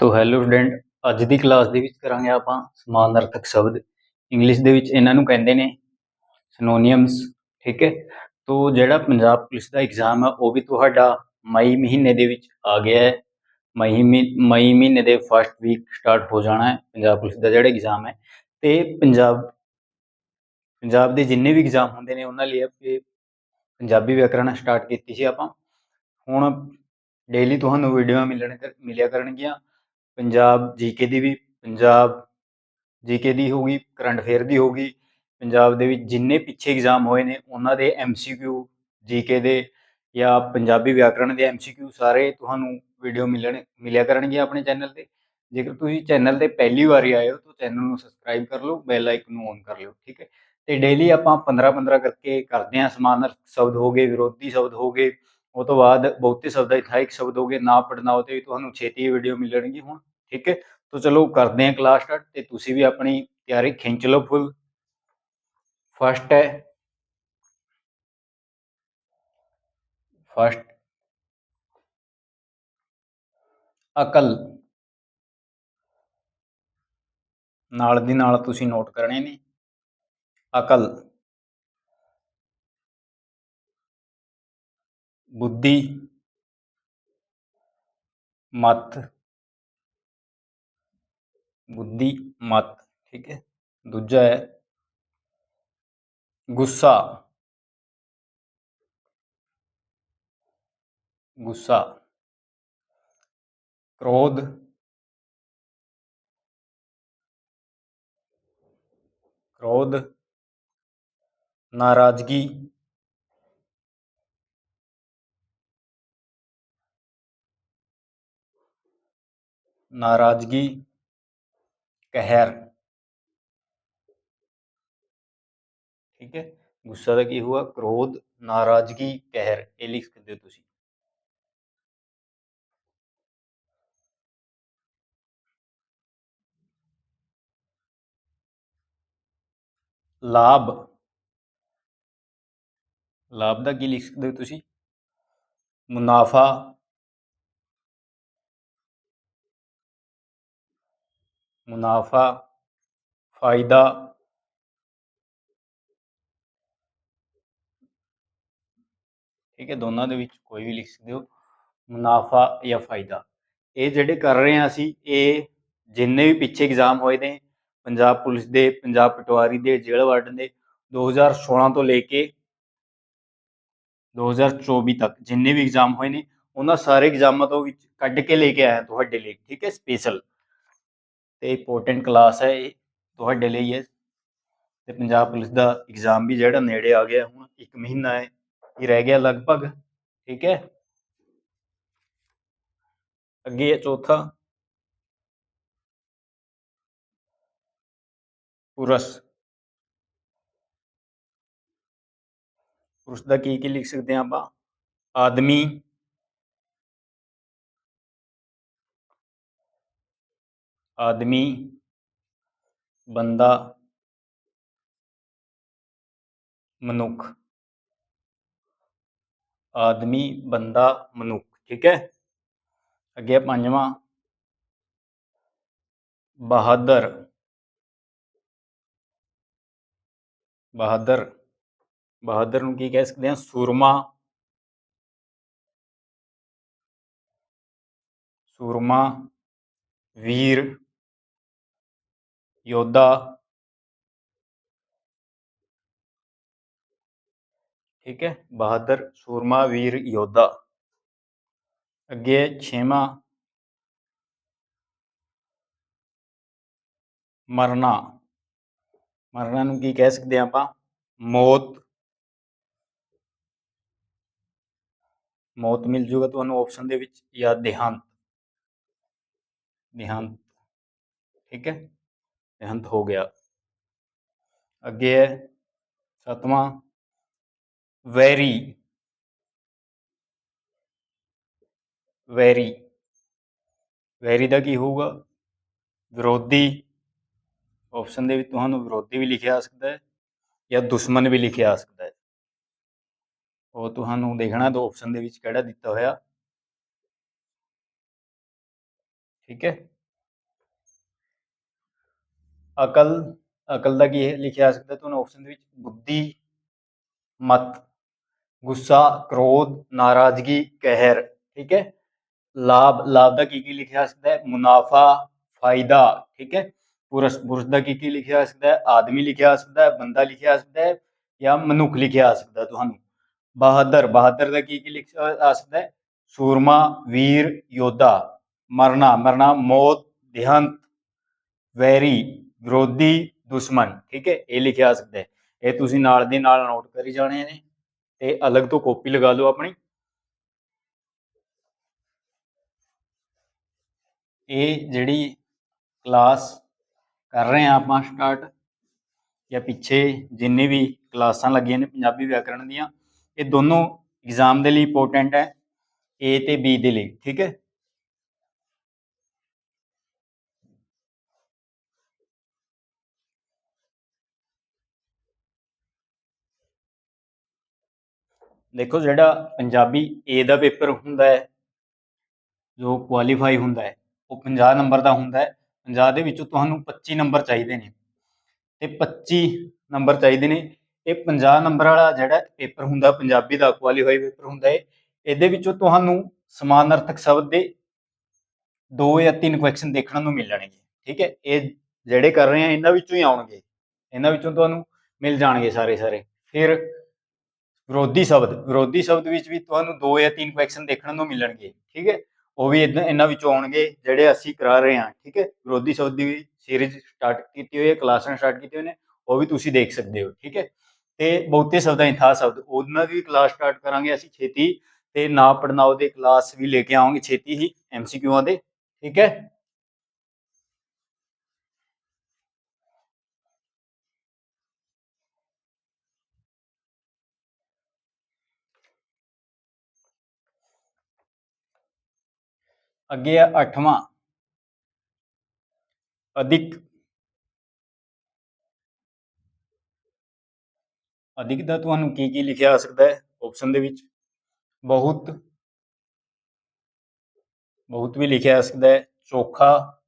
ਤੋ hello student ਅੱਜ ਦੀ class ਦੇ ਵਿੱਚ ਕਰਾਂਗੇ ਆਪਾਂ ਸਮਾਨਾਰਥਕ ਸ਼ਬਦ। ਇੰਗਲਿਸ਼ ਦੇ ਵਿੱਚ ਇਹਨਾਂ ਨੂੰ ਕਹਿੰਦੇ ਨੇ ਸਿਨੋਨੀਅਮਸ ਠੀਕ ਹੈ? ਤੋ ਜਿਹੜਾ ਪੰਜਾਬ ਪੁਲਿਸ ਦਾ ਐਗਜ਼ਾਮ ਹੈ ਉਹ ਵੀ ਤੁਹਾਡਾ ਮਈ ਮਹੀਨੇ ਦੇ ਵਿੱਚ ਆ ਗਿਆ ਹੈ। ਮਈ ਮਹੀ- ਮਈ ਮਹੀਨੇ ਦੇ ਫਸਟ ਵੀਕ ਸਟਾਰਟ ਹੋ ਜਾਣਾ ਹੈ ਪੰਜਾਬ ਪੁਲਿਸ ਦਾ ਜਿਹੜਾ ਐਗਜ਼ਾਮ ਹੈ। ਤੇ ਪੰਜਾਬ ਪੰਜਾਬ ਦੇ ਜਿੰਨੇ ਵੀ ਐਗਜ਼ਾਮ ਹੁੰਦੇ ਨੇ ਉਹਨਾਂ ਲਈ ਆਪੇ ਪੰਜਾਬੀ ਵਿਆਕਰਣ ਸਟਾਰਟ ਕੀਤੀ ਸੀ ਆਪਾਂ। ਹੁਣ ਡੇਲੀ ਤੁਹਾਨੂੰ ਵੀਡੀਓ ਮਿਲਣ ਮਿਲਿਆ ਕਰਨਗੀਆਂ। ਪੰਜਾਬ ਜੀਕੇ ਦੀ ਵੀ, ਪੰਜਾਬ ਜੀਕੇ ਦੀ ਹੋਗੀ ਕਰੰਟ ਅਫੇਅਰ ਦੀ ਹੋਗੀ ਪੰਜਾਬ ਦੇ ਵਿੱਚ ਜਿੰਨੇ ਪਿੱਛੇ ਐਗਜ਼ਾਮ ਹੋਏ ਨੇ, ਉਹਨਾਂ ਦੇ ਐਮਸੀਕਿਊ ਜੀਕੇ ਦੇ ਜਾਂ ਪੰਜਾਬੀ ਵਿਆਕਰਣ ਦੇ ਐਮਸੀਕਿਊ ਸਾਰੇ ਤੁਹਾਨੂੰ ਵੀਡੀਓ ਮਿਲਣ, ਮਿਲਿਆ ਕਰਨਗੇ ਆਪਣੇ ਚੈਨਲ ਤੇ। ਜੇਕਰ ਤੁਸੀਂ ਚੈਨਲ ਤੇ ਪਹਿਲੀ ਵਾਰੀ ਆਏ ਹੋ, ਤਾਂ ਚੈਨਲ ਨੂੰ ਸਬਸਕ੍ਰਾਈਬ ਕਰ ਲਓ ਬੈਲ ਆਈਕਨ ਨੂੰ ਔਨ ਕਰ ਲਿਓ, ਠੀਕ ਹੈ? ਤੇ ਡੇਲੀ ਆਪਾਂ 15 15 ਕਰਕੇ ਕਰਦੇ ਹਾਂ ਸਮਾਨਾਰਥਕ ਸ਼ਬਦ ਹੋ ਗਏ, ਵਿਰੋਧੀ ਸ਼ਬਦ ਹੋ ਗਏ ਉਹ ਤੋਂ ਬਾਅਦ ਬਹੁਤੇ ਸ਼ਬਦ ਇਥਾਇਕ ਸ਼ਬਦ ਹੋ ਗਏ, ਨਾ ਪੜਨਾਓ ਤੇ ਵੀ ਤੁਹਾਨੂੰ ਛੇਤੀ ਵੀਡੀਓ ਮਿਲਣਗੀ ਹੁਣ, ਠੀਕ ਹੈ? ਤਾਂ ਚਲੋ ਕਰਦੇ ਹਾਂ ਕਲਾਸ ਸਟਾਰਟ ਤੇ ਤੁਸੀਂ ਵੀ ਆਪਣੀ ਤਿਆਰੀ ਖਿੱਚ ਲਓ ਫੁੱਲ ਫਸਟ ਹੈ। ਫਸਟ ਅਕਲ। ਨਾਲ ਦੀ ਨਾਲ ਤੁਸੀਂ ਨੋਟ ਕਰਨੇ ਨੇ। ਅਕਲ। ਬੁੱਧੀ ਮਤ ਬੁੱਧੀ ਮਤ ਠੀਕ ਹੈ ਦੂਜਾ ਹੈ ਗੁੱਸਾ ਗੁੱਸਾ ਕ੍ਰੋਧ ਕ੍ਰੋਧ ਨਾਰਾਜ਼ਗੀ ਨਾਰਾਜ਼ਗੀ ਕਹਿਰ। ਠੀਕ ਹੈ? ਗੁੱਸਾ ਦਾ ਕੀ ਹੋਇਆ ਕ੍ਰੋਧ, ਨਾਰਾਜ਼ਗੀ, ਕਹਿਰ। ਇਹ ਲਿਖ ਸਕਦੇ ਹੋ ਤੁਸੀਂ। ਲਾਭ। ਲਾਭ ਦਾ ਕੀ ਲਿਖ ਸਕਦੇ ਹੋ ਤੁਸੀਂ? ਮੁਨਾਫਾ ਮੁਨਾਫਾ, ਫਾਇਦਾ ਠੀਕ ਹੈ, ਦੋਨਾਂ ਦੇ ਵਿੱਚ ਕੋਈ ਵੀ ਲਿਖ ਸਕਦੇ ਹੋ, ਮੁਨਾਫਾ ਜਾਂ ਫਾਇਦਾ। ਇਹ ਜਿਹੜੇ ਕਰ ਰਹੇ ਹਾਂ ਅਸੀਂ, ਇਹ ਜਿੰਨੇ ਵੀ ਪਿੱਛੇ ਐਗਜ਼ਾਮ ਹੋਏ ਨੇ, ਪੰਜਾਬ ਪੁਲਿਸ ਦੇ, ਪੰਜਾਬ ਪਟਵਾਰੀ ਦੇ, ਜੇਲ੍ਹ ਵਾਰਡਨ ਦੇ 2016 ਤੋਂ ਲੈ ਕੇ 2024 ਤੱਕ ਜਿੰਨੇ ਵੀ ਐਗਜ਼ਾਮ ਹੋਏ ਨੇ, ਉਹਨਾਂ ਸਾਰੇ ਐਗਜ਼ਾਮਾਂ ਤੋਂ ਵਿੱਚ ਕੱਢ ਕੇ ਲੈ ਕੇ ਆਇਆ ਤੁਹਾਡੇ ਲਈ, ਠੀਕ ਹੈ ਸਪੈਸ਼ਲ ਤੇ ਇੰਪੋਰਟੈਂਟ ਕਲਾਸ ਹੈ, ਇਹ ਤੁਹਾਡੇ ਲਈ ਹੈ। ਤੇ ਪੰਜਾਬ ਪੁਲਿਸ ਦਾ ਐਗਜ਼ਾਮ ਵੀ ਜਿਹੜਾ ਨੇੜੇ ਆ ਗਿਆ, ਹੁਣ 1 ਮਹੀਨਾ ਹੈ, ਇਹ ਰਹਿ ਗਿਆ ਲਗਭਗ, ਠੀਕ ਹੈ? ਅੱਗੇ ਹੈ ਚੌਥਾ। ਪੁਰਸ਼। ਪੁਰਸ਼ ਦਾ ਕੀ ਕੀ ਲਿਖ ਸਕਦੇ ਹਾਂ ਆਪਾਂ? ਆਦਮੀ। ਆਦਮੀ ਬੰਦਾ ਮਨੁੱਖ ਆਦਮੀ ਬੰਦਾ ਮਨੁੱਖ ਠੀਕ ਹੈ ਅੱਗੇ ਪੰਜਵਾਂ ਬਹਾਦਰ ਬਹਾਦਰ ਬਹਾਦਰ ਨੂੰ ਕੀ ਕਹਿ ਸਕਦੇ ਹਾਂ ਸੂਰਮਾ ਸੂਰਮਾ ਵੀਰ ਯੋਧਾ। ਠੀਕ ਹੈ, ਬਹਾਦਰ, ਸੂਰਮਾ, ਵੀਰ, ਯੋਧਾ। ਅੱਗੇ ਛੇਵਾਂ। ਮਰਨਾ। ਮਰਨਾ ਨੂੰ ਕੀ ਕਹਿ ਸਕਦੇ ਆਪਾਂ? ਮੌਤ। ਮੌਤ ਮਿਲ ਜੂਗਾ ਤੁਹਾਨੂੰ ਆਪਸ਼ਨ ਦੇ ਵਿੱਚ ਜਾਂ ਦੇਹਾਂਤ। ਦੇਹਾਂਤ। ਠੀਕ ਹੈ। ਦੇਹਾਂਤ ਹੋ ਗਿਆ। ਅੱਗੇ ਹੈ ਸਤਵਾਂ, ਵੈਰੀ। ਵੈਰੀ। ਵੈਰੀ ਦਾ ਕੀ ਹੋਊਗਾ? ਵਿਰੋਧੀ। ਆਪਸ਼ਨ ਦੇ ਵਿੱਚ ਤੁਹਾਨੂੰ ਵਿਰੋਧੀ ਵੀ ਲਿਖਿਆ ਆ ਸਕਦਾ ਹੈ ਜਾਂ ਦੁਸ਼ਮਣ ਵੀ ਲਿਖਿਆ ਆ ਸਕਦਾ ਹੈ। ਉਹ ਤੁਹਾਨੂੰ ਦੇਖਣਾ, ਦੋ ਆਪਸ਼ਨ ਦੇ ਵਿੱਚ ਕਿਹੜਾ ਦਿੱਤਾ ਹੋਇਆ। ਠੀਕ ਹੈ। ਅਕਲ ਅਕਲ ਦਾ ਕੀ ਲਿਖਿਆ ਆ ਸਕਦਾ? ਤੁਹਾਨੂੰ ਆਪਸ਼ਨ ਦੇ ਵਿੱਚ ਬੁੱਧੀ, ਮਤ, ਗੁੱਸਾ, ਕ੍ਰੋਧ, ਨਾਰਾਜ਼ਗੀ, ਕਹਿਰ, ਠੀਕ ਹੈ? ਲਾਭ ਲਾਭ ਦਾ ਕੀ ਕੀ ਲਿਖਿਆ ਆ ਸਕਦਾ ਹੈ? ਮੁਨਾਫਾ, ਫਾਇਦਾ, ਠੀਕ ਹੈ? ਪੁਰਸ਼ ਪੁਰਸ਼ ਦਾ ਕੀ ਕੀ ਲਿਖਿਆ ਆ ਸਕਦਾ ਹੈ? ਆਦਮੀ ਲਿਖਿਆ ਆ ਸਕਦਾ ਹੈ? ਬੰਦਾ ਲਿਖਿਆ ਆ ਸਕਦਾ ਹੈ? ਜਾਂ ਮਨੁੱਖ ਲਿਖਿਆ ਆ ਸਕਦਾ ਤੁਹਾਨੂੰ? ਬਹਾਦਰ ਬਹਾਦਰ ਦਾ ਕੀ ਕੀ ਲਿਖਿਆ ਆ ਸਕਦਾ ਹੈ? ਸੂਰਮਾ, ਵੀਰ, ਯੋਧਾ, ਮਰਨਾ ਮਰਨਾ, ਮੌਤ, ਦੇਹਾਂਤ, ਵੈਰੀ ਵਿਰੋਧੀ ਦੁਸ਼ਮਣ, ਠੀਕ ਹੈ, ਇਹ ਲਿਖਿਆ ਆ ਸਕਦਾ ਹੈ। ਇਹ ਤੁਸੀਂ ਨਾਲ ਦੇ ਨਾਲ ਨੋਟ ਕਰੀ ਜਾਣੇ ਨੇ ਤੇ ਅਲੱਗ ਤੋਂ ਕਾਪੀ ਲਗਾ ਲਓ ਆਪਣੀ। ਇਹ ਜਿਹੜੀ ਕਲਾਸ ਕਰ ਰਹੇ ਆ ਆਪਾਂ ਸਟਾਰਟ ਜਾਂ ਪਿੱਛੇ ਜਿੰਨੇ ਵੀ ਕਲਾਸਾਂ ਲੱਗੀਆਂ ਨੇ ਪੰਜਾਬੀ ਵਿਆਕਰਣ ਦੀਆਂ, ਇਹ ਦੋਨੋਂ ਐਗਜ਼ਾਮ ਦੇ ਲਈ ਇੰਪੋਰਟੈਂਟ ਹੈ, A ਤੇ B ਦੇ ਲਈ, ਠੀਕ ਹੈ। ਦੇਖੋ ਜਿਹੜਾ ਪੰਜਾਬੀ A ਦਾ ਪੇਪਰ ਹੁੰਦਾ ਹੈ, ਜੋ ਕੁਆਲੀਫਾਈ ਹੁੰਦਾ ਹੈ, ਉਹ 50 ਨੰਬਰ ਦਾ ਹੁੰਦਾ ਹੈ। 50 ਦੇ ਵਿੱਚੋਂ ਤੁਹਾਨੂੰ 25 ਨੰਬਰ ਚਾਹੀਦੇ ਨੇ। ਤੇ 25 ਨੰਬਰ ਚਾਹੀਦੇ ਨੇ। ਇਹ 50 ਨੰਬਰ ਵਾਲਾ ਜਿਹੜਾ ਪੇਪਰ ਹੁੰਦਾ, ਪੰਜਾਬੀ ਦਾ ਕੁਆਲੀਫਾਈ ਪੇਪਰ ਹੁੰਦਾ ਹੈ, ਇਹਦੇ ਵਿੱਚੋਂ ਤੁਹਾਨੂੰ ਸਮਾਨਾਰਥਕ ਸ਼ਬਦ ਦੇ ਦੋ ਜਾਂ ਤਿੰਨ ਕੁਐਸਚਨ ਦੇਖਣ ਨੂੰ ਮਿਲਣਗੇ ਠੀਕ ਹੈ? ਇਹ ਜਿਹੜੇ ਕਰ ਰਹੇ ਆ, ਇਹਨਾਂ ਵਿੱਚੋਂ ਹੀ ਆਉਣਗੇ। ਇਹਨਾਂ ਵਿੱਚੋਂ ਤੁਹਾਨੂੰ ਮਿਲ ਜਾਣਗੇ ਸਾਰੇ ਸਾਰੇ ਫਿਰ ਵਿਰੋਧੀ ਸ਼ਬਦ ਵਿਰੋਧੀ ਸ਼ਬਦ ਵਿੱਚ ਵੀ ਤੁਹਾਨੂੰ ਦੋ ਜਾਂ ਤਿੰਨ ਕੁਐਸਚਨ ਦੇਖਣ ਨੂੰ ਮਿਲਣਗੇ, ਠੀਕ ਹੈ? ਉਹ ਵੀ ਇੱਦਾਂ- ਇਹਨਾਂ ਵਿੱਚੋਂ ਆਉਣਗੇ, ਜਿਹੜੇ ਅਸੀਂ ਕਰਾ ਰਹੇ ਹਾਂ, ਠੀਕ ਹੈ? ਵਿਰੋਧੀ ਸ਼ਬਦ ਦੀ ਸੀਰੀਜ਼ ਸਟਾਰਟ ਕੀਤੀ ਹੋਈ ਹੈ ਕਲਾਸਾਂ ਸਟਾਰਟ ਕੀਤੀਆਂ ਨੇ, ਉਹ ਵੀ ਤੁਸੀਂ ਦੇਖ ਸਕਦੇ ਹੋ, ਠੀਕ ਹੈ? ਤੇ ਬਹੁਤੇ ਸ਼ਬਦਾਂ ਇਥਾ ਸ਼ਬਦ, ਉਹਨਾਂ ਦੀ ਕਲਾਸ ਸਟਾਰਟ ਕਰਾਂਗੇ ਅਸੀਂ ਛੇਤੀ, ਤੇ ਨਾ ਪੜਨਾਓ ਦੇ ਕਲਾਸ ਵੀ ਲੈ ਕੇ ਆਵਾਂਗੇ ਛੇਤੀ ਹੀ ਐਮਸੀਕਿਊਆਂ ਦੇ, ਠੀਕ ਹੈ? ਅੱਗੇ ਆ ਅੱਠਵਾਂ। ਅਧਿਕ। ਅਧਿਕ ਦਾ ਤੁਹਾਨੂੰ ਕੀ ਕੀ ਲਿਖਿਆ ਆ ਸਕਦਾ ਹੈ ਆਪਸ਼ਨ ਦੇ ਵਿੱਚ? ਬਹੁਤ। ਬਹੁਤ ਵੀ ਲਿਖਿਆ ਆ ਸਕਦਾ ਹੈ। ਚੋਖਾ।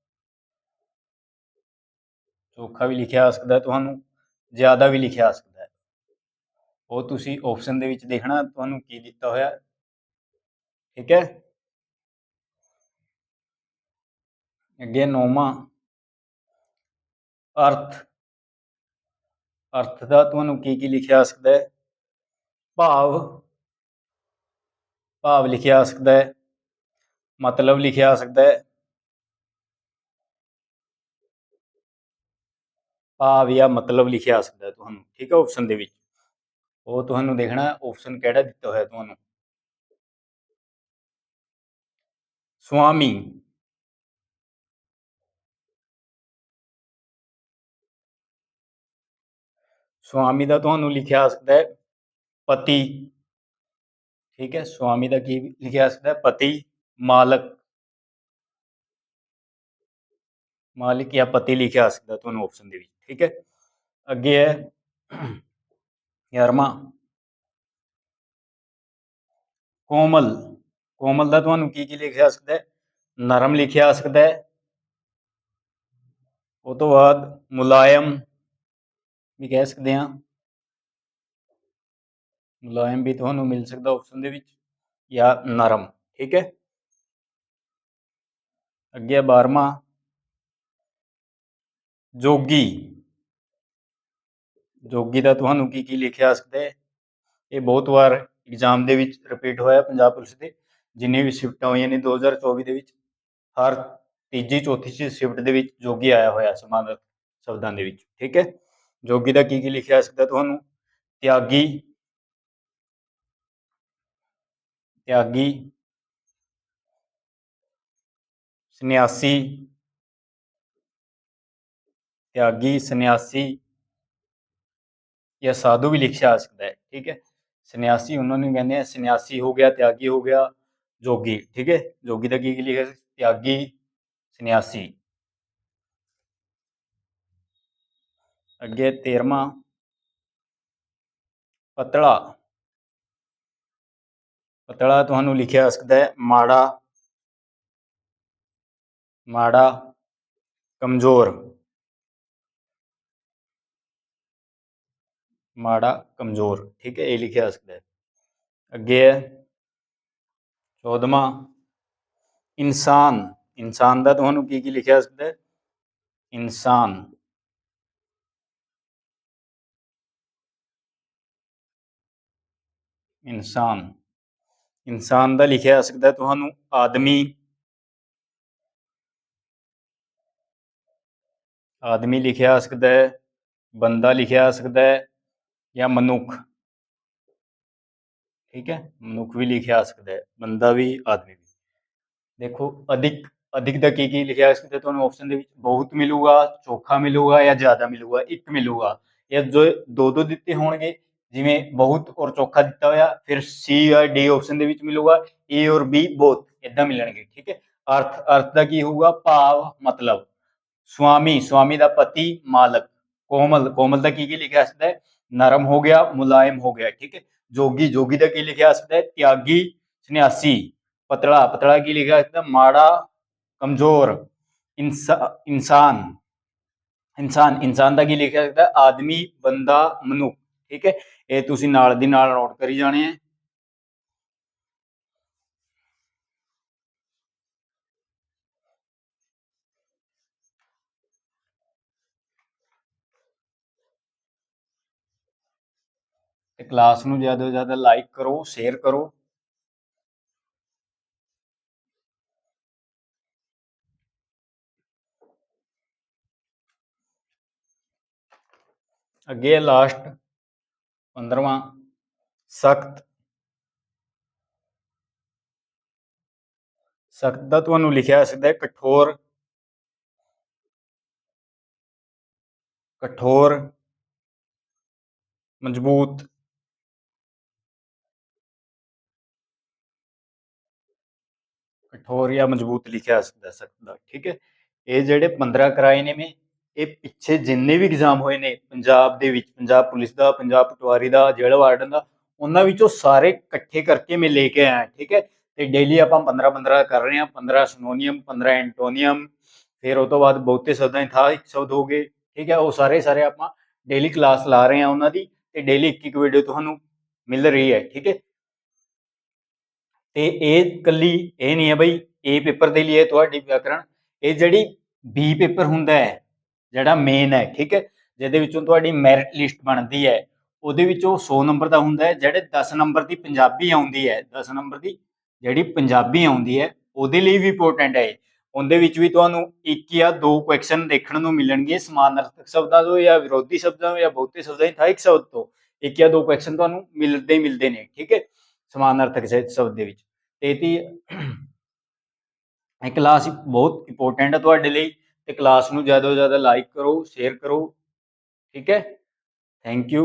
ਚੋਖਾ ਵੀ ਲਿਖਿਆ ਆ ਸਕਦਾ ਤੁਹਾਨੂੰ। ਜ਼ਿਆਦਾ ਵੀ ਲਿਖਿਆ ਆ ਸਕਦਾ ਹੈ। ਉਹ ਤੁਸੀਂ ਆਪਸ਼ਨ ਦੇ ਵਿੱਚ ਦੇਖਣਾ, ਤੁਹਾਨੂੰ ਕੀ ਦਿੱਤਾ ਹੋਇਆ। ਠੀਕ ਹੈ। ਅੱਗੇ ਨੌਵਾਂ। ਅਰਥ। ਅਰਥ ਦਾ ਤੁਹਾਨੂੰ ਕੀ ਕੀ ਲਿਖਿਆ ਆ ਸਕਦਾ ਹੈ? ਭਾਵ। ਭਾਵ ਲਿਖਿਆ ਆ ਸਕਦਾ ਹੈ। ਮਤਲਬ ਲਿਖਿਆ ਆ ਸਕਦਾ ਹੈ। ਭਾਵ ਜਾਂ ਮਤਲਬ ਲਿਖਿਆ ਆ ਸਕਦਾ ਤੁਹਾਨੂੰ, ਠੀਕ ਹੈ ਆਪਸ਼ਨ ਦੇ ਵਿੱਚ। ਉਹ ਤੁਹਾਨੂੰ ਦੇਖਣਾ ਆਪਸ਼ਨ ਕਿਹੜਾ ਦਿੱਤਾ ਹੋਇਆ ਤੁਹਾਨੂੰ? ਸੁਆਮੀ। ਸੁਆਮੀ ਦਾ ਤੁਹਾਨੂੰ ਲਿਖਿਆ ਆ ਸਕਦਾ ਹੈ ਪਤੀ ਠੀਕ ਹੈ ਸੁਆਮੀ ਦਾ ਕੀ ਲਿਖਿਆ ਆ ਸਕਦਾ ਹੈ ਪਤੀ ਮਾਲਕ ਮਾਲਿਕ ਜਾਂ ਪਤੀ ਲਿਖਿਆ ਆ ਸਕਦਾ ਤੁਹਾਨੂੰ ਆਪਸ਼ਨ ਦੇ ਵਿੱਚ ਠੀਕ ਹੈ ਅੱਗੇ ਹੈ ਯਾਰਮਾ ਕੋਮਲ ਕੋਮਲ ਦਾ ਤੁਹਾਨੂੰ ਕੀ ਕੀ ਲਿਖਿਆ ਆ ਸਕਦਾ ਹੈ ਨਰਮ ਲਿਖਿਆ ਆ ਸਕਦਾ ਹੈ ਉਹ ਤੋਂ ਬਾਅਦ ਮੁਲਾਇਮ ਵੀ ਕਹਿ ਸਕਦੇ ਹਾਂ ਮੁਲਾਇਮ ਵੀ ਤੁਹਾਨੂੰ ਮਿਲ ਸਕਦਾ ਆਪਸ਼ਨ ਦੇ ਵਿੱਚ ਜਾਂ ਨਰਮ, ਠੀਕ ਹੈ? ਅੱਗੇ 12ਵਾਂ ਜੋਗੀ। ਜੋਗੀ ਦਾ ਤੁਹਾਨੂੰ ਕੀ ਕੀ ਲਿਖਿਆ ਆ ਸਕਦਾ ਹੈ? ਇਹ ਬਹੁਤ ਵਾਰ ਐਗਜ਼ਾਮ ਦੇ ਵਿੱਚ ਰਿਪੀਟ ਹੋਇਆ ਪੰਜਾਬ ਪੁਲਿਸ ਦੇ ਜਿੰਨੇ ਵੀ ਸ਼ਿਫਟਾਂ ਹੋਈਆਂ ਨੇ 2024 ਦੇ ਵਿੱਚ, ਹਰ ਤੀਜੀ, ਚੌਥੀ ਸ਼ਿਫਟ ਦੇ ਵਿੱਚ ਜੋਗੀ ਆਇਆ ਹੋਇਆ ਸਮਾਨਕ ਸ਼ਬਦਾਂ ਦੇ ਵਿੱਚ, ਠੀਕ ਹੈ? ਜੋਗੀ ਦਾ ਕੀ ਕੀ ਲਿਖਿਆ ਆ ਸਕਦਾ ਤੁਹਾਨੂੰ? ਤਿਆਗੀ। ਤਿਆਗੀ। ਸੰਨਿਆਸੀ। ਤਿਆਗੀ, ਸੰਨਿਆਸੀ। ਜਾਂ ਸਾਧੂ ਵੀ ਲਿਖਿਆ ਜਾ ਸਕਦਾ ਹੈ, ਠੀਕ ਹੈ? ਸੰਨਿਆਸੀ ਉਹਨਾਂ ਨੂੰ ਕਹਿੰਦੇ ਆ, ਸੰਨਿਆਸੀ ਹੋ ਗਿਆ, ਤਿਆਗੀ ਹੋ ਗਿਆ, ਜੋਗੀ, ਠੀਕ ਹੈ? ਜੋਗੀ ਦਾ ਕੀ ਕੀ ਲਿਖਿਆ ਤਿਆਗੀ, ਸੰਨਿਆਸੀ। ਅੱਗੇ 13ਵਾਂ ਪਤਲਾ। ਪਤਲਾ ਤੁਹਾਨੂੰ ਲਿਖਿਆ ਆ ਸਕਦਾ ਹੈ, ਮਾੜਾ ਮਾੜਾ, ਕਮਜ਼ੋਰ। ਮਾੜਾ, ਕਮਜ਼ੋਰ, ਠੀਕ ਹੈ, ਇਹ ਲਿਖਿਆ ਆ ਸਕਦਾ ਹੈ। ਅੱਗੇ ਹੈ 14ਵਾਂ ਇਨਸਾਨ। ਇਨਸਾਨ ਦਾ ਤੁਹਾਨੂੰ ਕੀ ਕੀ ਲਿਖਿਆ ਆ ਸਕਦਾ ਹੈ? ਇਨਸਾਨ। ਇਨਸਾਨ। ਇਨਸਾਨ ਦਾ ਲਿਖਿਆ ਆ ਸਕਦਾ ਤੁਹਾਨੂੰ ਆਦਮੀ। ਆਦਮੀ ਲਿਖਿਆ ਆ ਸਕਦਾ ਹੈ, ਬੰਦਾ ਲਿਖਿਆ ਆ ਸਕਦਾ ਹੈ ਜਾਂ ਮਨੁੱਖ। ਠੀਕ ਹੈ, ਮਨੁੱਖ ਵੀ ਲਿਖਿਆ ਆ ਸਕਦਾ ਹੈ, ਬੰਦਾ ਵੀ, ਆਦਮੀ ਵੀ। ਦੇਖੋ, ਅਧਿਕ ਅਧਿਕ ਦਾ ਕੀ ਕੀ ਲਿਖਿਆ ਆ ਸਕਦਾ ਤੁਹਾਨੂੰ ਆਪਸ਼ਨ ਦੇ ਵਿੱਚ? ਬਹੁਤ ਮਿਲੂਗਾ, ਚੋਖਾ ਮਿਲੂਗਾ ਜਾਂ ਜ਼ਿਆਦਾ ਮਿਲੂਗਾ, ਇੱਕ ਮਿਲੂਗਾ। ਜਾਂ ਜੋ ਦੋ ਦੋ ਦਿੱਤੇ ਹੋਣਗੇ। ਜਿਵੇਂ ਬਹੁਤ ਔਰ ਚੌਖਾ ਦਿੱਤਾ ਹੋਇਆ, ਫਿਰ ਸੀ ਜਾਂ ਡੀ ਆਪਸ਼ਨ ਦੇ ਵਿੱਚ ਮਿਲੂਗਾ ਏ ਔਰ ਬੀ ਬੋਥ ਇਦਾਂ ਮਿਲਣਗੇ, ਠੀਕ ਹੈ? ਅਰਥ ਅਰਥ ਦਾ ਕੀ ਹੋਊਗਾ? ਭਾਵ, ਮਤਲਬ। ਸੁਆਮੀ ਸੁਆਮੀ ਦਾ ਪਤੀ, ਮਾਲਕ। ਕੋਮਲ ਕੋਮਲ ਦਾ ਕੀ ਕੀ ਲਿਖਿਆ ਸਕਦਾ ਹੈ? ਨਰਮ ਹੋ ਗਿਆ, ਮੁਲਾਇਮ ਹੋ ਗਿਆ, ਠੀਕ ਹੈ? ਜੋਗੀ ਜੋਗੀ ਦਾ ਕੀ ਲਿਖਿਆ ਸਕਦਾ ਹੈ? ਤਿਆਗੀ, ਸੰਨਿਆਸੀ। ਪਤਲਾ ਪਤਲਾ ਕੀ ਲਿਖਿਆ ਸਕਦਾ ਮਾੜਾ, ਕਮਜ਼ੋਰ। ਇਨਸਾ- ਇਨਸਾਨ। ਇਨਸਾਨ ਇਨਸਾਨ ਦਾ ਕੀ ਲਿਖਿਆ ਸਕਦਾ ਆਦਮੀ, ਬੰਦਾ, ਮਨੁੱਖ। ਠੀਕ ਹੈ? ਇਹ ਤੁਸੀਂ ਨਾਲ ਦੀ ਨਾਲ ਨੋਟ ਕਰੀ ਜਾਣੇ ਹੈ ਤੇ ਕਲਾਸ ਨੂੰ ਜ਼ਿਆਦਾ ਤੋਂ ਜ਼ਿਆਦਾ ਲਾਈਕ ਕਰੋ ਸ਼ੇਅਰ ਕਰੋ। ਅੱਗੇ ਹੈ ਲਾਸਟ 15ਵਾਂ ਸਖਤ। ਸਖਤ ਦਾ ਤੁਹਾਨੂੰ ਲਿਖਿਆ ਆ ਸਕਦਾ ਕਠੋਰ। ਕਠੋਰ। ਮਜ਼ਬੂਤ। ਕਠੋਰ ਜਾਂ ਮਜ਼ਬੂਤ ਲਿਖਿਆ ਸਕਦਾ ਸਖ਼ਤ ਦਾ, ਠੀਕ ਹੈ? ਇਹ ਜਿਹੜੇ 15 ਕਰਾਏ ਨੇ ਮੈਂ ਇਹ ਪਿੱਛੇ ਜਿੰਨੇ ਵੀ ਐਗਜ਼ਾਮ ਹੋਏ ਨੇ, ਪੰਜਾਬ ਦੇ ਵਿੱਚ, ਪੰਜਾਬ ਪੁਲਿਸ ਦਾ, ਪੰਜਾਬ ਪਟਵਾਰੀ ਦਾ, ਜੇਲ੍ਹ ਵਾਰਡਨ ਦਾ, ਉਹਨਾਂ ਵਿੱਚੋਂ ਸਾਰੇ ਇਕੱਠੇ ਕਰਕੇ ਮੈਂ ਲੈ ਕੇ ਆਇਆ, ਠੀਕ ਹੈ? ਤੇ ਡੇਲੀ ਆਪਾਂ 15 15 ਕਰ ਰਹੇ ਹਾਂ 15 ਸਨੋਨੀਅਮ 15 ਐਂਟੋਨੀਅਮ ਫਿਰ ਉਹ ਤੋਂ ਬਾਅਦ ਬਹੁਤੇ ਸ਼ਬਦਾਂ ਦੀ ਥਾਂ ਇੱਕ ਸ਼ਬਦ ਹੋ ਗਏ, ਠੀਕ ਹੈ? ਉਹ ਸਾਰੇ ਸਾਰੇ ਆਪਾਂ ਡੇਲੀ ਕਲਾਸ ਲਾ ਰਹੇ ਹਾਂ ਉਹਨਾਂ ਦੀ, ਤੇ ਡੇਲੀ ਇੱਕ ਇੱਕ ਵੀਡੀਓ ਤੁਹਾਨੂੰ ਮਿਲ ਰਹੀ ਹੈ, ਠੀਕ ਹੈ? ਤੇ ਇਹ ਕੱਲੀ ਇਹ ਨਹੀਂ ਹੈ ਬਈ ਏ ਪੇਪਰ ਦੇ ਲਈ ਹੈ ਤੁਹਾਡੀ ਵਿਆਕਰਣ, ਇਹ ਜਿਹੜੀ ਬੀ ਪੇਪਰ ਹੁੰਦਾ ਹੈ ਜਿਹੜਾ ਮੇਨ ਹੈ, ਠੀਕ ਹੈ? ਜਿਹਦੇ ਵਿੱਚੋਂ ਤੁਹਾਡੀ ਮੈਰਿਟ ਲਿਸਟ ਬਣਦੀ ਹੈ, ਉਹਦੇ ਵਿੱਚੋਂ 100 ਨੰਬਰ ਦਾ ਹੁੰਦਾ ਹੈ, ਜਿਹੜੇ 10 ਨੰਬਰ ਦੀ ਪੰਜਾਬੀ ਆਉਂਦੀ ਹੈ 10 ਨੰਬਰ ਦੀ ਜਿਹੜੀ ਪੰਜਾਬੀ ਆਉਂਦੀ ਹੈ, ਉਹਦੇ ਲਈ ਵੀ ਇੰਪੋਰਟੈਂਟ ਹੈ ਉਹਦੇ ਵਿੱਚ ਵੀ ਤੁਹਾਨੂੰ ਇੱਕ ਜਾਂ ਦੋ ਕੁਐਸਚਨ ਦੇਖਣ ਨੂੰ ਮਿਲਣਗੇ ਸਮਾਨਾਰਥਕ ਸ਼ਬਦਾਂ ਤੋਂ ਜਾਂ ਵਿਰੋਧੀ ਸ਼ਬਦਾਂ ਤੋਂ ਜਾਂ ਬਹੁਤੇ ਸ਼ਬਦਾਂ ਦੀ ਥਾਂ ਸ਼ਬਦ ਤੋਂ। ਇੱਕ ਜਾਂ ਦੋ ਕੁਐਸਚਨ ਤੁਹਾਨੂੰ ਮਿਲਦੇ ਹੀ ਮਿਲਦੇ ਨੇ, ਠੀਕ ਹੈ? ਸਮਾਨਾਰਥਕ ਸ਼- ਸ਼ਬਦ ਦੇ ਵਿੱਚ। ਤੇ ਇਹਦੀ ਇਹ ਕਲਾਸ ਬਹੁਤ ਇੰਪੋਰਟੈਂਟ ਹੈ ਤੁਹਾਡੇ ਲਈ। ਤੇ ਕਲਾਸ ਨੂੰ ਜ਼ਿਆਦਾ ਤੋਂ ਜ਼ਿਆਦਾ ਲਾਈਕ ਕਰੋ ਸ਼ੇਅਰ ਕਰੋ ਠੀਕ ਹੈ? Thank you